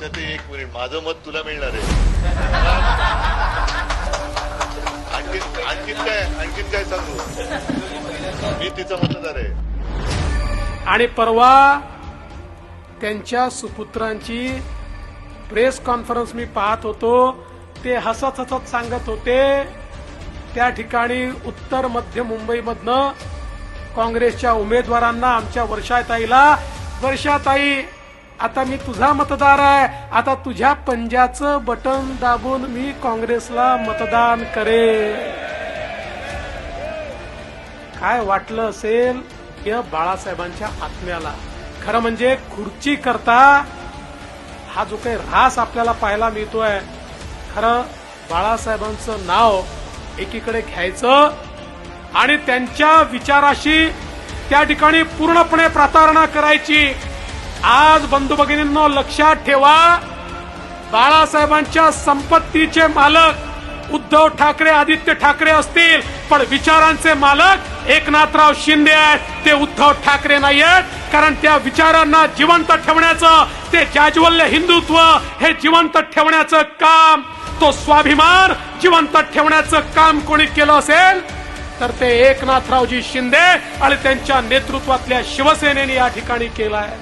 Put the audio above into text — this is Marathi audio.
लक्षात ते एक मिनिट माझं मत तुला मिळणार आहे. आणखी आणखीन काय आणखीन काय सांगू? मी तिचा मतदार आहे. आणि परवा त्यांच्या सुपुत्रांची प्रेस कॉन्फरन्स मी पाहत होतो. ते हसत हसत सांगत होते त्या ठिकाणी उत्तर मध्य मुंबईमधनं काँग्रेसच्या उमेदवारांना आमच्या वर्षाताईला वर्षाताई आता मी तुझा मतदार आहे. आता तुझ्या पंजाचं बटन दाबून मी काँग्रेसला मतदान करेन काय वाटलं असेल या बाळासाहेबांच्या आत्म्याला? खरं म्हणजे खुर्ची करता हा जो काही रास आपल्याला पाहायला मिळतोय खरं बाळासाहेबांचं नाव एकीकडे घ्यायचं आणि त्यांच्या विचाराशी त्या ठिकाणी पूर्णपणे प्रतारणा करायची. आज बंधू भगिनींनो लक्षात ठेवा बाळासाहेबांच्या संपत्तीचे मालक उद्धव ठाकरे आदित्य ठाकरे असतील पण विचारांचे मालक एकनाथराव शिंदे आहेत. ते उद्धव ठाकरे नाही आहेत कारण त्या विचारांना जिवंत ठेवण्याचं ते जाज्वल्य हिंदुत्व हे जिवंत ठेवण्याचं काम तो स्वाभिमान जिवंत ठेवण्याचं काम कोणी केलं असेल तर ते एकनाथरावजी शिंदे आणि त्यांच्या नेतृत्वातल्या शिवसेनेने या ठिकाणी केलं आहे.